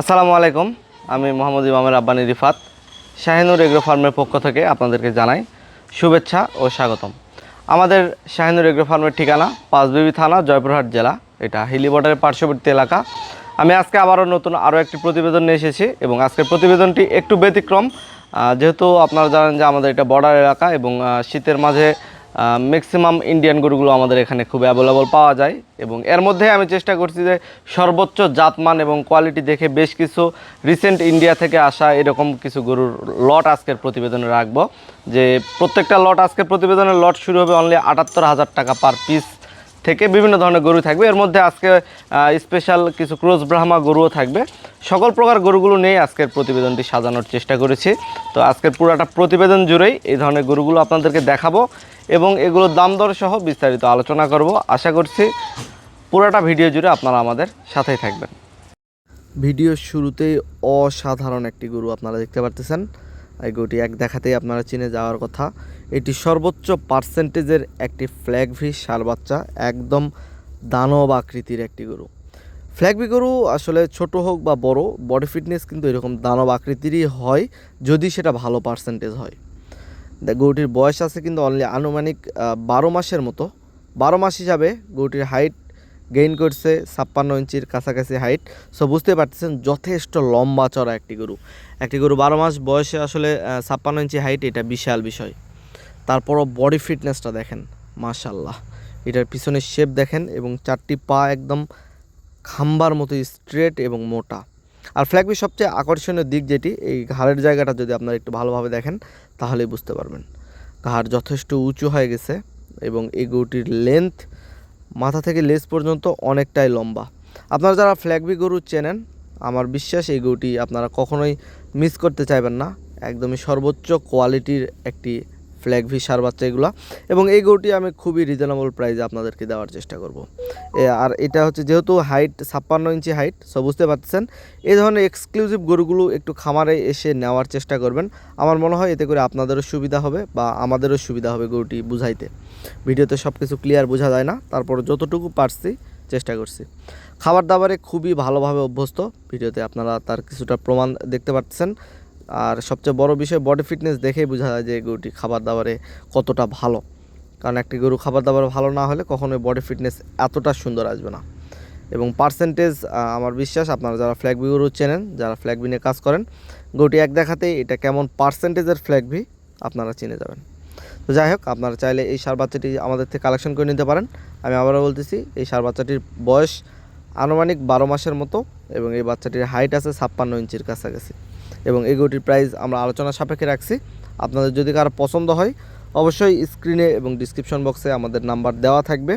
আসসালামু আলাইকুম, আমি মোহাম্মদ ইমামের আব্বানি রিফাত, শাহিনুর এগ্রো ফার্মের পক্ষ থেকে আপনাদেরকে জানাই শুভেচ্ছা ও স্বাগতম। আমাদের শাহিনুর এগ্রো ফার্মের ঠিকানা পাঁচবিবি থানা, জয়পুরহাট জেলা, এটা হিলি বর্ডারের পার্শ্ববর্তী এলাকা। আমি আজকে আবারও নতুন আরও একটি প্রতিবেদন নিয়ে এসেছি এবং আজকের প্রতিবেদনটি একটু ব্যতিক্রম। যেহেতু আপনারা জানেন যে আমাদের এটা বর্ডার এলাকা এবং শীতের মাঝে ম্যাক্সিমাম ইন্ডিয়ান গরুগুলো আমাদের এখানে খুব অ্যাভেলেবল পাওয়া যায় এবং এর মধ্যে আমি চেষ্টা করছি যে সর্বোচ্চ জাতমান এবং কোয়ালিটি দেখে বেশ কিছু রিসেন্ট ইন্ডিয়া থেকে আসা এরকম কিছু গরুর লট আজকের প্রতিবেদনে রাখব। যে প্রত্যেকটা লট আজকের প্রতিবেদনের লট শুরু হবে অনলি আটাত্তর হাজার টাকা পার পিস থেকে বিভিন্ন ধরনের গরু থাকবে। এর মধ্যে আজকে স্পেশাল কিছু ক্রোজ ব্রাহ্মা গরুও থাকবে। সকল প্রকার গরুগুলো নিয়ে আজকের প্রতিবেদনটি সাজানোর চেষ্টা করেছি। তো আজকের পুরোটা প্রতিবেদন জুড়েই এই ধরনের গরুগুলো আপনাদেরকে দেখাবো। এবং এগুলোর দাম দর সহ বিস্তারিত আলোচনা করব। আশা করছি পুরোটা ভিডিও জুড়ে আপনারা আমাদের সাথেই থাকবেন। ভিডিওর শুরুতেই অসাধারণ একটি গরু আপনারা দেখতে পারতেছেন। এই গরুটি এক দেখাতেই আপনারা চিনে যাওয়ার কথা। এটি সর্বোচ্চ পার্সেন্টেজের একটি ফ্ল্যাগভি সার বাচ্চা, একদম দানব আকৃতির একটি গরু। ফ্ল্যাগভি গরু আসলে ছোট হোক বা বড় বডি ফিটনেস কিন্তু এরকম দানব আকৃতিরই হয়, যদি সেটা ভালো পার্সেন্টেজ হয়। গরুটির বয়স আছে কিন্তু অনলি আনুমানিক বারো মাসের মতো। বারো মাস হিসাবে গরুটির হাইট গেইন করছে ছাপ্পান্ন ইঞ্চির কাছাকাছি হাইট সো বুঝতে পারতেছেন, যথেষ্ট লম্বা চড়া একটি গরু। একটি গরু বারো মাস বয়সে আসলে ছাপ্পান্ন ইঞ্চি হাইট এটা বিশাল বিষয়। তারপরও বডি ফিটনেসটা দেখেন মাশাল্লাহ এটার পিছনের শেপ দেখেন এবং চারটি পা একদম খাম্বার মতো স্ট্রেট এবং মোটা। আর ফ্ল্যাগবি সবচেয়ে আকর্ষণীয় দিক যেটি, এই ঘাড়ের জায়গাটা যদি আপনারা একটু ভালোভাবে দেখেন, তাহলেই বুঝতে পারবেন। ঘাড় যথেষ্ট উঁচু হয়ে গেছে এবং এই গরুটির লেন্থ মাথা থেকে লেজ পর্যন্ত অনেকটাই লম্বা। আপনারা যারা ফ্ল্যাগবি গরু চেনেন, আমার বিশ্বাস এই গরুটি আপনারা কখনোই মিস করতে চাইবেন না। একদমই সর্বোচ্চ কোয়ালিটির একটি ফ্ল্যাগ ভি, সার বাচ্চা এগুলো। এবং এই গরুটি আমি খুবই রিজনেবল প্রাইসে আপনাদেরকে দেওয়ার চেষ্টা করব। আর এটা হচ্ছে যেহেতু হাইট ছাপ্পান্ন ইঞ্চি হাইট সব বুঝতে পারছেন এই ধরনের এক্সক্লুসিভ গরুগুলো একটু খামারে এসে নেওয়ার চেষ্টা করবেন। আমার মনে হয় এতে করে আপনাদেরও সুবিধা হবে বা আমাদেরও সুবিধা হবে গরুটি বুঝাইতে। ভিডিওতে সব কিছু ক্লিয়ার বোঝা যায় না, তারপর যতটুকু পারছি চেষ্টা করছি। খাবার দাবারে খুবই ভালোভাবে অভ্যস্ত, ভিডিওতে আপনারা তার কিছুটা প্রমাণ দেখতে পাচ্ছেন আর সবচেয়ে বড় বিষয় বডি ফিটনেস দেখেই বোঝা যায় যে গরুটি খাবার দাবারে কতটা ভালো। কারণ একটি গরু খাবার দাবার ভালো না হলে কখনোই বডি ফিটনেস এতটা সুন্দর আসবে না। এবং পার্সেন্টেজ আমার বিশ্বাস আপনারা যারা ফ্ল্যাগবি গরু চেনেন, যারা ফ্ল্যাগবি নিয়ে কাজ করেন, গরুটি এক দেখাতেই এটা কেমন পার্সেন্টেজের ফ্ল্যাগবি আপনারা চিনে যাবেন। তো যাই হোক, আপনারা চাইলে এই সার বাচ্চাটি আমাদের থেকে কালেকশন করে নিতে পারেন। আমি আবারও বলতেছি, এই সার বাচ্চাটির বয়স আনুমানিক বারো মাসের মতো এবং এই বাচ্চাটির হাইট আছে ছাপ্পান্ন ইঞ্চির কাছাকাছি। এবং এই গরুটির প্রাইস আমরা আলোচনা সাপেক্ষে রাখছি। আপনাদের যদি কারও পছন্দ হয়, অবশ্যই স্ক্রিনে এবং ডিসক্রিপশন বক্সে আমাদের নাম্বার দেওয়া থাকবে।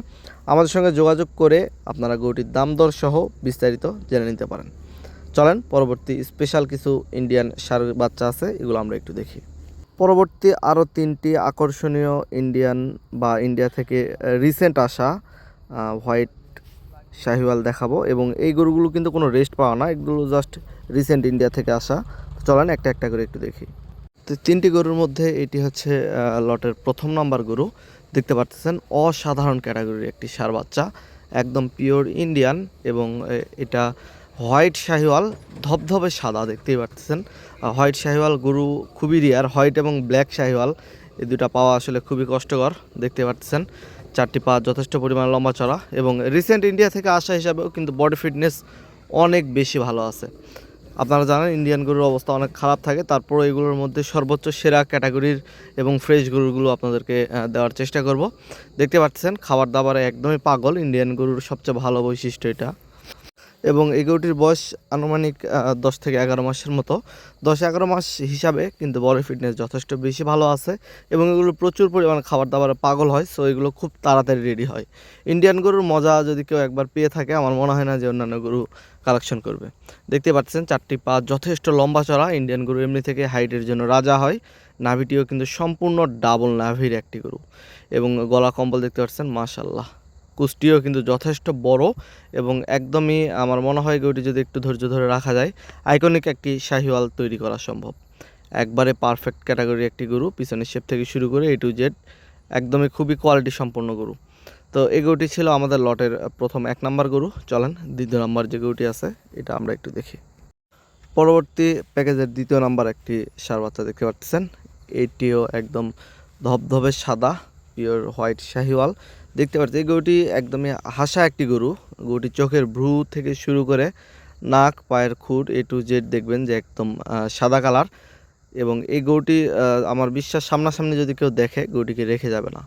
আমাদের সঙ্গে যোগাযোগ করে আপনারা গরুটির দাম দর সহ বিস্তারিত জেনে নিতে পারেন। চলেন, পরবর্তী স্পেশাল কিছু ইন্ডিয়ান সার বাচ্চা আছে, এগুলো আমরা একটু দেখি। পরবর্তী আরও তিনটি আকর্ষণীয় ইন্ডিয়ান বা ইন্ডিয়া থেকে রিসেন্ট আসা হোয়াইট শাহিওয়াল দেখাবো। এবং এই গরুগুলো কিন্তু কোনো রেস্ট পাওয়া না, এগুলো জাস্ট রিসেন্ট ইন্ডিয়া থেকে আসা। চলেন, একটা একটা করে একটু দেখি। তো তিনটি গরুর মধ্যে এটি হচ্ছে লটের প্রথম নাম্বার গরু। দেখতে পাচ্ছেন অসাধারণ ক্যাটাগরির একটি সার বাচ্চা, একদম পিওর ইন্ডিয়ান এবং এটা হোয়াইট শাহিওয়াল, ধবধবে সাদা, দেখতেই পাচ্ছেন হোয়াইট শাহিওয়াল গরু খুবই রিয়ার হোয়াইট এবং ব্ল্যাক শাহিওয়াল এই দুটা পাওয়া আসলে খুবই কষ্টকর, দেখতে পাচ্ছেন চারটি পা যথেষ্ট পরিমাণে লম্বা চড়া এবং রিসেন্ট ইন্ডিয়া থেকে আসা হিসাবেও কিন্তু বডি ফিটনেস অনেক বেশি ভালো আছে। আপনারা জানেন ইন্ডিয়ান গরুর অবস্থা অনেক খারাপ থাকে। তারপর এগুলোর মধ্যে সর্বোচ্চ সেরা ক্যাটাগরির এবং ফ্রেশ গরুগুলো আপনাদেরকে দেওয়ার চেষ্টা করব। দেখতে পাচ্ছেন খাবার দাবারে একদমই পাগল। ইন্ডিয়ান গরুর সবচেয়ে ভালো বৈশিষ্ট্য এটা। এবং এই গরুটির বয়স আনুমানিক দশ থেকে এগারো মাসের মতো। দশ এগারো মাস হিসাবে কিন্তু বডি ফিটনেস যথেষ্ট বেশি ভালো আছে এবং এগুলো প্রচুর পরিমাণে খাবার দাবারে পাগল হয় সো এগুলো খুব তাড়াতাড়ি রেডি হয়। ইন্ডিয়ান গরুর মজা যদি কেউ একবার পেয়ে থাকে, আমার মনে হয় না যে অন্যান্য গরু কালেকশন করবে। দেখতে পাচ্ছেন চারটি পা যথেষ্ট লম্বা চড়া ইন্ডিয়ান গরু এমনি থেকে হাইটের জন্য রাজা হয়। নাভিটিও কিন্তু সম্পূর্ণ ডাবল নাভির একটি গরু এবং গলা কম্বল দেখতে পাচ্ছেন মাশাল্লাহ কুষ্টিও কিন্তু যথেষ্ট বড় এবং একদমই আমার মনে হয় গরুটি যদি একটু ধৈর্য ধরে রাখা যায় আইকনিক একটি শাহিওয়াল তৈরি করা সম্ভব। একবারে পারফেক্ট ক্যাটাগরি একটি গরু, পিছনের শেপ থেকে শুরু করে এ টু জেড একদমই খুবই কোয়ালিটি সম্পন্ন গরু। তো এই গরুটি ছিল আমাদের লটের প্রথম এক নাম্বার গরু। চলেন, দ্বিতীয় নাম্বার যে গরুটি আছে, এটা আমরা একটু দেখি। পরবর্তী প্যাকেজের দ্বিতীয় নাম্বার একটি সার বাচ্চা দেখতে পাচ্ছেন। এটিও একদম ধবধবে সাদা পিওর হোয়াইট শাহিওয়াল। দেখতে পাচ্ছি এই গরুটি একদমই হাসা একটি গরু। গরুটি চোখের ভ্রু থেকে শুরু করে নাক, পায়ের খুঁট এ টু জেড দেখবেন যে একদম সাদা কালার। এবং এই গরুটি আমার বিশ্বাস সামনাসামনি যদি কেউ দেখে, গরুটিকে রেখে যাবে না।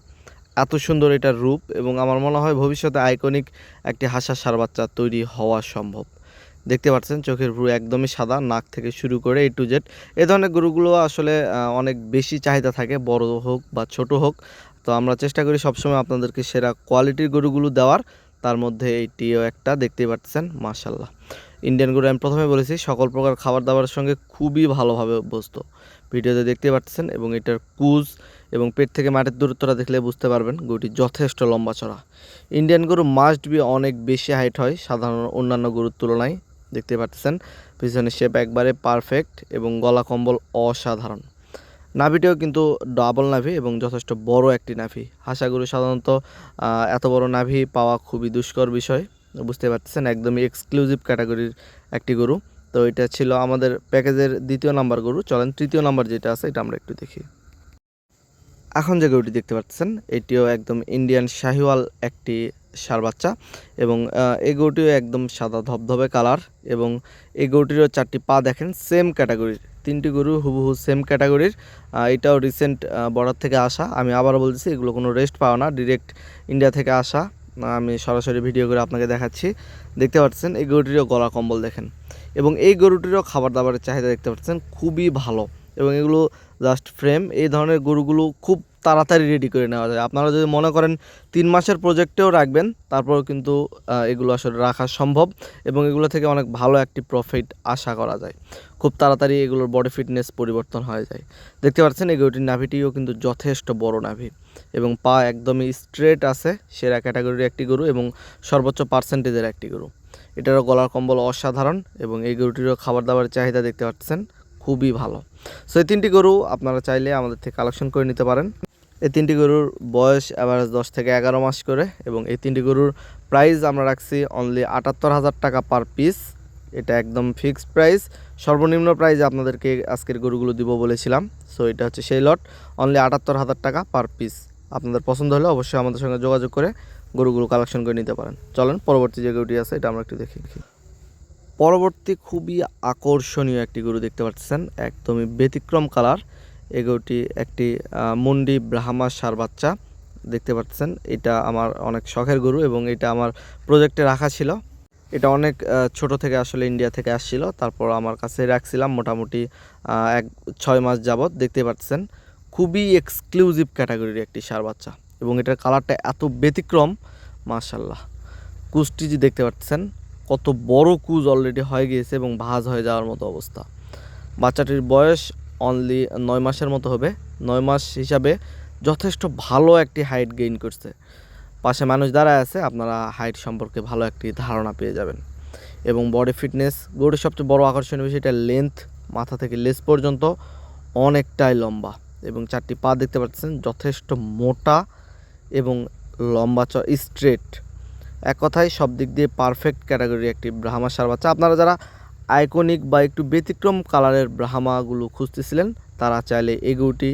এত সুন্দর এটার রূপ এবং আমার মনে হয় ভবিষ্যতে আইকনিক একটি হাসা সার বাচ্চা তৈরি হওয়া সম্ভব। দেখতে পাচ্ছেন, চোখের ভ্রু একদমই সাদা, নাক থেকে শুরু করে এ টু জেড এ ধরনের গরুগুলো আসলে অনেক বেশি চাহিদা থাকে, বড় হোক বা ছোট হোক। তো আমরা চেষ্টা করি সবসময় আপনাদেরকে সেরা কোয়ালিটির গরুগুলো দেওয়ার। তার মধ্যে এইটিও একটা, দেখতেই পাচ্ছেন মার্শাল্লাহ ইন্ডিয়ান গরু আমি প্রথমে বলেছি, সকল প্রকার খাবার দাবারের সঙ্গে খুবই ভালোভাবে অভ্যস্ত। ভিডিওতে দেখতে পাচ্ছেন এবং এটার কুজ এবং পেট থেকে মাটির দূরত্বটা দেখলে বুঝতে পারবেন, গরুটি যথেষ্ট লম্বা চড়া। ইন্ডিয়ান গরু মাস্ট বি অনেক বেশি হাইট হয়, সাধারণ অন্যান্য গরুর তুলনায়। দেখতে পাচ্ছেন পিছনের শেপ একবারে পারফেক্ট এবং গলা কম্বল অসাধারণ। নাভিটাও কিন্তু ডাবল নাভি এবং যথেষ্ট বড় একটি নাভি। হাসা গরু সাধারণত এত বড় নাভি পাওয়া খুবই দুষ্কর বিষয়। বুঝতে পারতেছেন, একদমই এক্সক্লুসিভ ক্যাটাগরির একটি গরু। তো এটা ছিল আমাদের প্যাকেজের দ্বিতীয় নাম্বার গরু। চলেন তৃতীয় নাম্বার যেটা আছে, এটা আমরা একটু দেখি। এখন যে গরুটি দেখতে পাচ্ছেন, এটিও একদম ইন্ডিয়ান শাহিওয়াল একটি সার বাচ্চা এবং এই গরুটিও একদম সাদা ধবধবে কালার এবং এই গরুটিরও চারটি পা দেখেন সেম ক্যাটাগরির তিনটি গরু হুবহু সেম ক্যাটাগরির এটাও রিসেন্ট বর্ডার থেকে আসা। আমি আবারও বলছি এগুলো কোনো রেস্ট পাওয়া না ডিরেক্ট ইন্ডিয়া থেকে আসা। আমি সরাসরি ভিডিও করে আপনাকে দেখাচ্ছি। দেখতে পাচ্ছেন, এই গরুটিরও গলা কম্বল দেখেন। এবং এই গরুটিরও খাবার দাবারের চাহিদা দেখতে পাচ্ছেন, খুবই ভালো। এবং এগুলো জাস্ট ফ্রেম এই ধরনের গরুগুলো খুব তাড়াতাড়ি রেডি করে নেওয়া যায়। আপনারা যদি মনে করেন তিন মাসের প্রজেক্টেও রাখবেন, তারপরেও কিন্তু এগুলো আসলে রাখা সম্ভব। এবং এগুলো থেকে অনেক ভালো একটি প্রফিট আশা করা যায়। খুব তাড়াতাড়ি এগুলোর বডি ফিটনেস পরিবর্তন হয়ে যায়। দেখতে পাচ্ছেন, এই গরুটির নাভিটিও কিন্তু যথেষ্ট বড় নাভি এবং পা একদমই স্ট্রেট আছে, সেরা ক্যাটাগরির একটি গরু এবং সর্বোচ্চ পার্সেন্টেজের একটি গরু। এটারও গলার কম্বল অসাধারণ এবং এই গরুটিরও খাবার দাবারের চাহিদা দেখতে পাচ্ছেন, খুবই ভালো। সো এই তিনটি গরু আপনারা চাইলে আমাদের থেকে কালেকশন করে নিতে পারেন। এই তিনটি গরুর বয়স অ্যাভারেজ দশ থেকে এগারো মাস করে এবং এই তিনটি গরুর প্রাইস আমরা রাখছি অনলি আটাত্তর হাজার টাকা পার পিস এটা একদম ফিক্সড প্রাইস সর্বনিম্ন প্রাইসে আপনাদেরকে আজকের গরুগুলো দিব বলেছিলাম। সো এটা হচ্ছে সেই লট অনলি আটাত্তর হাজার টাকা পার পিস আপনাদের পছন্দ হলে অবশ্যই আমাদের সঙ্গে যোগাযোগ করে গরুগুলো কালেকশন করে নিতে পারেন। চলেন, পরবর্তী যে গরুটি আছে, এটা আমরা একটু দেখি পরবর্তী খুবই আকর্ষণীয় একটি গরু দেখতে পাচ্ছেন। একদমই ব্যতিক্রম কালার এই গরুটি একটি মুন্ডি ব্রাহ্মা সার বাচ্চা। দেখতে পাচ্ছেন, এটা আমার অনেক শখের গরু এবং এটা আমার প্রজেক্টে রাখা ছিল। এটা অনেক ছোট থেকে আসলে ইন্ডিয়া থেকে আসছিল। তারপর আমার কাছে রাখছিলাম মোটামুটি এক, ছয় মাস যাবৎ দেখতে পাচ্ছেন। খুবই এক্সক্লুসিভ ক্যাটাগরির একটি সার বাচ্চা। এবং এটার কালারটা এত ব্যতিক্রম মাশাল্লাহ কুচটি যে দেখতে পাচ্ছেন, কত বড় কুজ অলরেডি হয়ে গিয়েছে এবং ভাঁজ হয়ে যাওয়ার মতো অবস্থা। বাচ্চাটির বয়স অনলি নয় মাসের মতো হবে। নয় মাস হিসাবে যথেষ্ট ভালো একটি হাইট গেইন করছে। পাশে মানুষ দাঁড়ায় আছে, আপনারা হাইট সম্পর্কে ভালো একটি ধারণা পেয়ে যাবেন। এবং বডি ফিটনেস গরুটির সবচেয়ে বড় আকর্ষণীয় বিষয় এটা লেন্থ মাথা থেকে লেস পর্যন্ত অনেকটাই লম্বা। এবং চারটি পা দেখতে পাচ্ছেন, যথেষ্ট মোটা এবং লম্বা চ স্ট্রেট এক কথায় সব দিক দিয়ে পারফেক্ট ক্যাটাগরি একটি ব্রাহ্মা সার বাচ্চা। আপনারা যারা আইকনিক বা একটু ব্যতিক্রম কালারের ব্রাহ্মাগুলো খুঁজতেছিলেন, তারা চাইলে এগুটি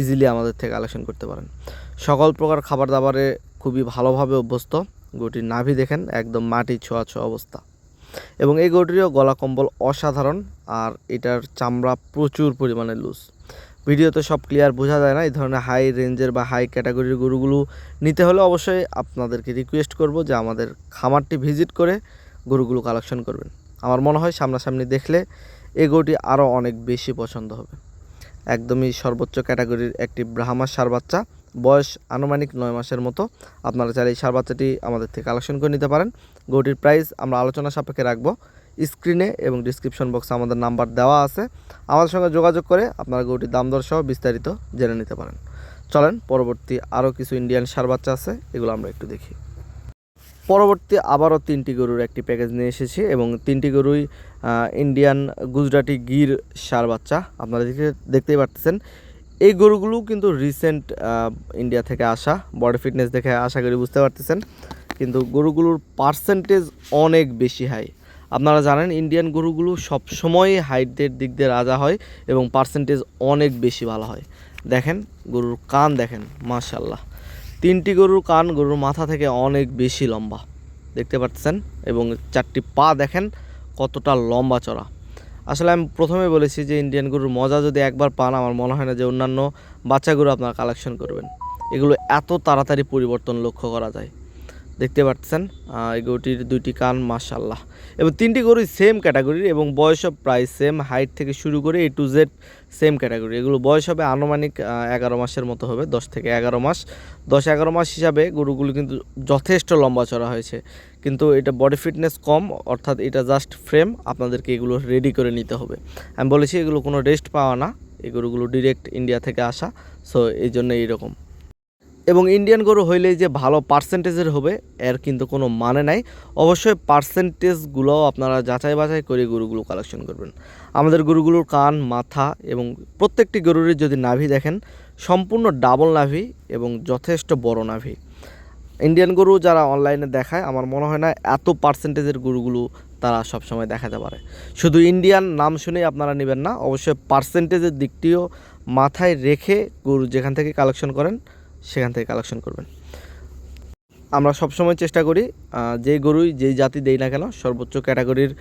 ইজিলি আমাদের থেকে কালেকশন করতে পারেন। সকল প্রকার খাবার দাবারে খুবই ভালোভাবে অভ্যস্ত। গরুটির নাভি দেখেন, একদম মাটি ছোঁয়া ছোঁয়া অবস্থা। এবং এই গরুটিরও গলা কম্বল অসাধারণ, আর এটার চামড়া প্রচুর পরিমাণে লুজ ভিডিওতে সব ক্লিয়ার বোঝা যায় না, এই ধরনের হাই রেঞ্জের বা হাই ক্যাটাগরির গরুগুলো নিতে হলে অবশ্যই আপনাদেরকে রিকোয়েস্ট করব যে আমাদের খামারটি ভিজিট করে গরুগুলো কালেকশন করবেন। আমার মনে হয় সামনাসামনি দেখলে এই গরুটি আরও অনেক বেশি পছন্দ হবে। একদমই সর্বোচ্চ ক্যাটাগরির একটি ব্রাহ্মার সার বাচ্চা বয়স আনুমানিক নয় মাসের মতো। আপনারা চাইলে এই সার বাচ্চাটি আমাদের থেকে কালেকশন করে নিতে পারেন। গরুটির প্রাইস আমরা আলোচনা সাপেক্ষে রাখব। স্ক্রিনে এবং ডিসক্রিপশন বক্সে আমাদের নাম্বার দেওয়া আছে। আমাদের সঙ্গে যোগাযোগ করে আপনারা গরুটির দাম দর সহ বিস্তারিত জেনে নিতে পারেন। চলেন, পরবর্তী আরও কিছু ইন্ডিয়ান সার বাচ্চা আছে, এগুলো আমরা একটু দেখি। পরবর্তী আবারও তিনটি গরুর একটি প্যাকেজ নিয়ে এসেছি এবং তিনটি গরুই ইন্ডিয়ান গুজরাটি গির সার বাচ্চা। আপনারা দেখে দেখতেই পাচ্ছেন এই গরুগুলো কিন্তু রিসেন্ট ইন্ডিয়া থেকে আসা বডি ফিটনেস দেখে আশা করি বুঝতে পারতেছেন। কিন্তু গরুগুলোর পার্সেন্টেজ অনেক বেশি হাই আপনারা জানেন ইন্ডিয়ান গরুগুলো সবসময় হাইটের দিক দিয়ে রাজা হয় এবং পার্সেন্টেজ অনেক বেশি ভালো হয়। দেখেন, গরুর কান দেখেন মাশাল্লাহ তিনটি গরুর কান গরুর মাথা থেকে অনেক বেশি লম্বা। দেখতে পাচ্ছেন এবং চারটি পা দেখেন, কতটা লম্বা চড়া। আসলে আমি প্রথমে বলেছি যে ইন্ডিয়ান গরুর মজা যদি একবার পান, আমার মনে হয় না যে অন্যান্য বাচ্চা গরু আপনারা কালেকশন করবেন। এগুলো এত তাড়াতাড়ি পরিবর্তন লক্ষ্য করা যায়। দেখতে পাচ্ছেন এই গরুটির দুইটি কান মাশাল্লাহ এবং তিনটি গরুই সেম ক্যাটাগরির এবং বয়সও প্রায় সেম হাইট থেকে শুরু করে A to Z same category এগুলো বয়স হবে আনুমানিক এগারো মাসের মতো হবে, দশ থেকে এগারো মাস। দশ এগারো মাস হিসাবে গরুগুলো কিন্তু যথেষ্ট লম্বা চড়া হয়েছে। কিন্তু এটা বডি ফিটনেস কম, অর্থাৎ এটা জাস্ট ফ্রেম আপনাদেরকে এগুলো রেডি করে নিতে হবে। আমি বলেছি এগুলো কোনো রেস্ট পাওয়া না এই গরুগুলো ডিরেক্ট ইন্ডিয়া থেকে আসা সো এই জন্য এইরকম এবং ইন্ডিয়ান গরু হইলেই যে ভালো পার্সেন্টেজের হবে, এর কিন্তু কোনো মানে নাই। অবশ্যই পার্সেন্টেজগুলো আপনারা যাচাই বাছাই করে গরুগুলো কালেকশন করবেন। আমাদের গরুগুলোর কান, মাথা এবং প্রত্যেকটি গরুরই যদি নাভি দেখেন, সম্পূর্ণ ডাবল নাভি এবং যথেষ্ট বড় নাভি। ইন্ডিয়ান গরু যারা অনলাইনে দেখায়, আমার মনে হয় না এত পার্সেন্টেজের গরুগুলো তারা সবসময় দেখাতে পারে। শুধু ইন্ডিয়ান নাম শুনেই আপনারা নেবেন না, অবশ্যই পার্সেন্টেজের দিকটিও মাথায় রেখে গরু যেখান থেকে কালেকশন করেন, সেখান থেকে কালেকশন করবেন। আমরা সবসময় চেষ্টা করি যে গরুই যেই জাতি দেই না কেন, সর্বোচ্চ ক্যাটাগরির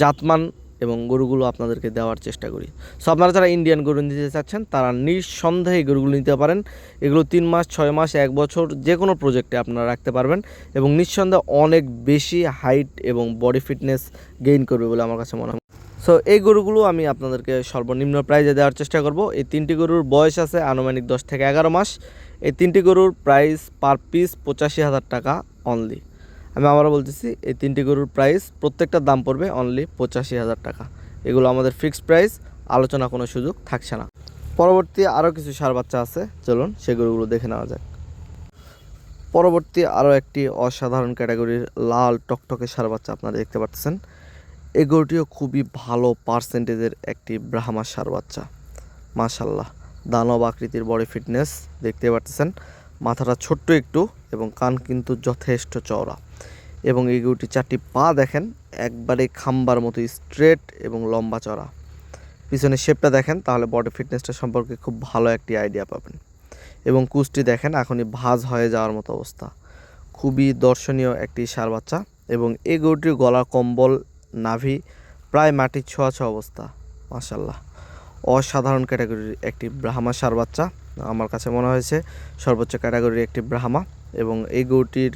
জাতমান এবং গরুগুলো আপনাদেরকে দেওয়ার চেষ্টা করি। সো আপনারা যারা ইন্ডিয়ান গরু নিতে চাচ্ছেন, তারা নিঃসন্দেহে গরুগুলো নিতে পারেন। এগুলো তিন মাস, ছয় মাস, এক বছর যে কোনো প্রজেক্টে আপনারা রাখতে পারবেন এবং নিঃসন্দেহে অনেক বেশি হাইট এবং বডি ফিটনেস গেইন করবে বলে আমার কাছে মনে হয়। সো এই গরুগুলো আমি আপনাদেরকে সর্বনিম্ন প্রাইজে দেওয়ার চেষ্টা করব। এই তিনটি গরুর বয়স আছে আনুমানিক দশ থেকে এগারো মাস। এই তিনটি গরুর প্রাইস পার পিস পঁচাশি হাজার টাকা অনলি আমি আবারও বলতেছি, এই তিনটি গরুর প্রাইস প্রত্যেকটার দাম পড়বে অনলি পঁচাশি হাজার টাকা। এগুলো আমাদের ফিক্সড প্রাইস আলোচনা কোনো সুযোগ থাকছে না। পরবর্তী আরও কিছু সার বাচ্চা আছে, চলুন সে গরুগুলো দেখে নেওয়া যাক। পরবর্তী আরও একটি অসাধারণ ক্যাটাগরির লাল টকটকে সার বাচ্চা আপনারা দেখতে পাচ্ছেন। এই গরুটিও খুবই ভালো পার্সেন্টেজের একটি ব্রাহ্মা সার বাচ্চা। মাশাল্লাহ দানব আকৃতির বডি ফিটনেস দেখতে পাচ্ছেন। মাথাটা ছোট্ট একটু এবং কান কিন্তু যথেষ্ট চওড়া। এবং এই গরুটির চারটি পা দেখেন, একবারে খাম্বার মতো স্ট্রেট এবং লম্বা চড়া পিছনের শেপটা দেখেন, তাহলে বডি ফিটনেসটা সম্পর্কে খুব ভালো একটি আইডিয়া পাবেন। এবং কুচটি দেখেন, এখনই ভাজ হয়ে যাওয়ার মতো অবস্থা। খুবই দর্শনীয় একটি সার বাচ্চা এবং এই গরুটির গলা কম্বল, নাভি প্রায় মাটির ছোঁয়া ছোঁয়া অবস্থা মাশাল্লাহ অসাধারণ ক্যাটাগরির একটি ব্রাহ্মা সার বাচ্চা। আমার কাছে মনে হয়েছে, সর্বোচ্চ ক্যাটাগরির একটি ব্রাহ্মা এবং এই গরুটির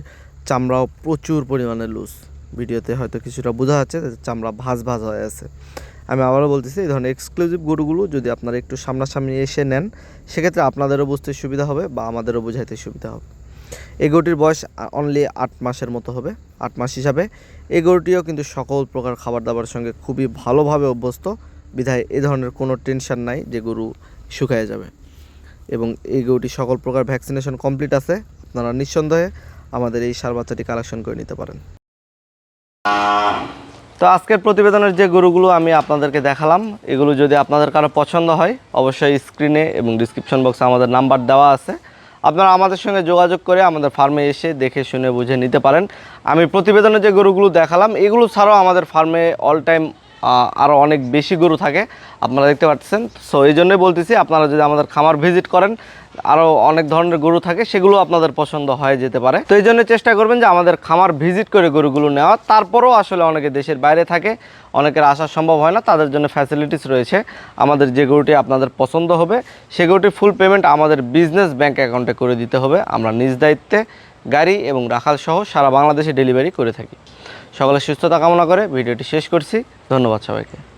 চামড়াও প্রচুর পরিমাণে লুজ ভিডিওতে হয়তো কিছুটা বোঝা যাচ্ছে চামড়া ভাঁজ ভাঁজ হয়ে আছে। আমি আবারও বলতেছি, এই ধরনের এক্সক্লুসিভ গরুগুলো যদি আপনারা একটু সামনাসামনি এসে নেন, সেক্ষেত্রে আপনাদেরও বুঝতে সুবিধা হবে বা আমাদেরও বোঝাইতে সুবিধা হবে। এই গরুটির বয়স অনলি আট মাসের মতো হবে, আট মাস হিসাবে। এই গরুটিও কিন্তু সকল প্রকার খাবার দাবারের সঙ্গে খুবই ভালোভাবে অভ্যস্ত। বিধায় এ ধরনের কোনো টেনশন নাই যে গরু শুকায় যাবে। এবং এই গরুটি সকল প্রকার ভ্যাকসিনেশন কমপ্লিট আছে। আপনারা নিঃসন্দেহে আমাদের এই সার বাচ্চাটি কালেকশন করে নিতে পারেন। তো আজকের প্রতিবেদনের যে গরুগুলো আমি আপনাদেরকে দেখালাম, এগুলো যদি আপনাদের কারও পছন্দ হয়, অবশ্যই স্ক্রিনে এবং ডিসক্রিপশন বক্সে আমাদের নাম্বার দেওয়া আছে। আপনারা আমাদের সঙ্গে যোগাযোগ করে আমাদের ফার্মে এসে দেখে, শুনে, বুঝে নিতে পারেন। আমি প্রতিবেদনে যে গরুগুলো দেখালাম, এগুলো ছাড়াও আমাদের ফার্মে অল টাইম আরও অনেক বেশি গরু থাকে। আপনারা দেখতে পাচ্ছেন। সো এই জন্যই বলতেছি, আপনারা যদি আমাদের খামার ভিজিট করেন আরও অনেক ধরনের গরু থাকে, সেগুলো আপনাদের পছন্দ হয়ে যেতে পারে। তো এই জন্য চেষ্টা করবেন যে আমাদের খামার ভিজিট করে গরুগুলো নেওয়া। তারপরেও আসলে অনেকে দেশের বাইরে থাকে, অনেকের আসা সম্ভব হয় না, তাদের জন্য ফ্যাসিলিটিস রয়েছে। আমাদের যে গরুটি আপনাদের পছন্দ হবে, সে গরুটির ফুল পেমেন্ট আমাদের বিজনেস ব্যাংক অ্যাকাউন্টে করে দিতে হবে। আমরা নিজ দায়িত্বে গাড়ি এবং রাখাল সহ সারা বাংলাদেশে ডেলিভারি করে থাকি। সকলের সুস্থতা কামনা করে ভিডিওটি শেষ করছি। ধন্যবাদ সবাইকে।